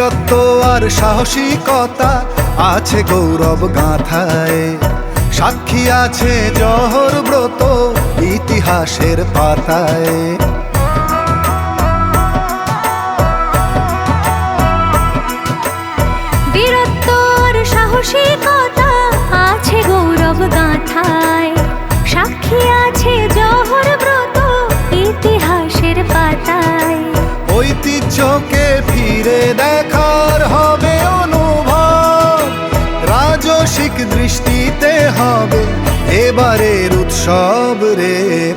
বীরত্ব আর সাহসিকতা আছে গৌরব গাথায়। সাক্ষী আছে জহর ব্রত ইতিহাসের পাতায়। বীরত্ব আর সাহসিকতা আছে গৌরব গাথায়। সাক্ষী আছে জহর ব্রত ইতিহাসের পাতায়। ঐতিহ্যকে হবে। এবারের উৎসব রে,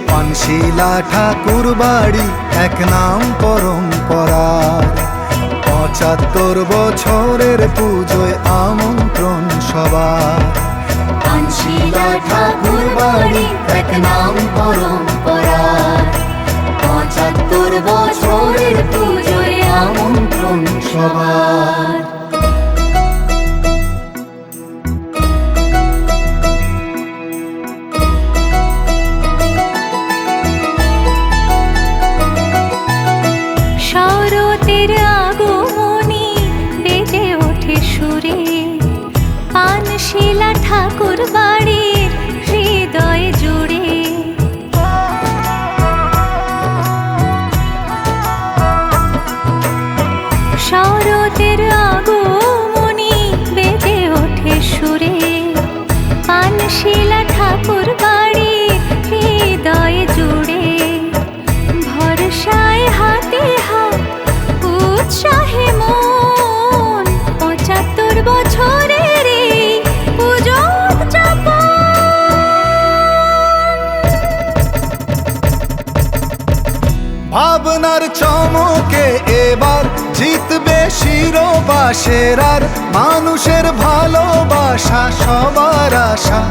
পানশিলা ঠাকুর বাড়ি, এক নাম পরম্পরা পঁচাত্তর বছরের পুজোয় আমন্ত্রণ সবার। ঠাকুর বাড়ি, এক নাম পরম্পরা পঁচাত্তর বছরের পুজোয় আমন্ত্রণ সবার। ভাবনার চমকে এবার জিতবে শিরোবাসের আর মানুষের ভালোবাসা, সবার আশা।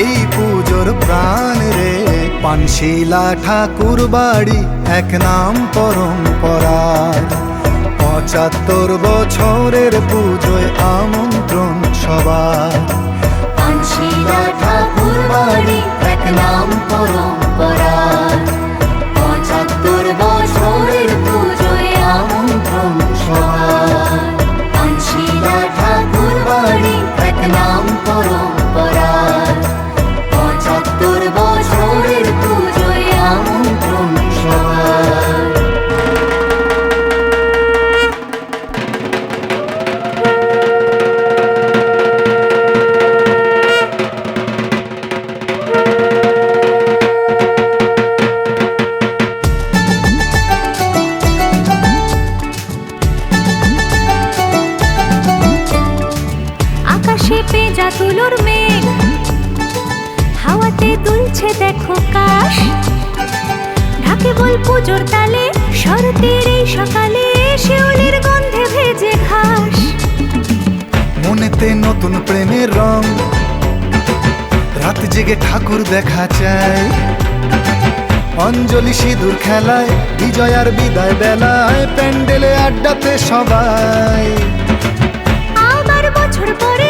এই পুজোর প্রাণ রে, পানশিলা ঠাকুর বাড়ি, এক নাম পরম্পরার। পঁচাত্তর বছরের পুজোয় আমন্ত্রণ সবার। পানশিলা ঠাকুর বাড়ি, এক নাম পরম্পরার। দেখো কাশ। ঢাকে বল পুজোর তালে শরতের এই সকালে শিউলির গন্ধে ভেজে ঘাস মনেতে নতুন প্রেমের রং রাত জেগে ঠাকুর দেখা চায় অঞ্জলি সিঁদুর খেলায় বিজয়ার বিদায় বেলায় প্যান্ডেলে আড্ডাতে সবাই। আবার বছর পরে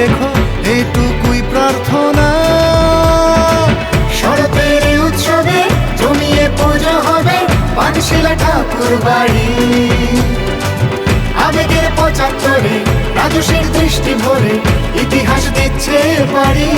রেখো এটুকুই প্রার্থনা। উৎসবে হবে পঁচাত্তরে রাজস্বের দৃষ্টি ভরে ইতিহাস দিচ্ছে বাড়ি।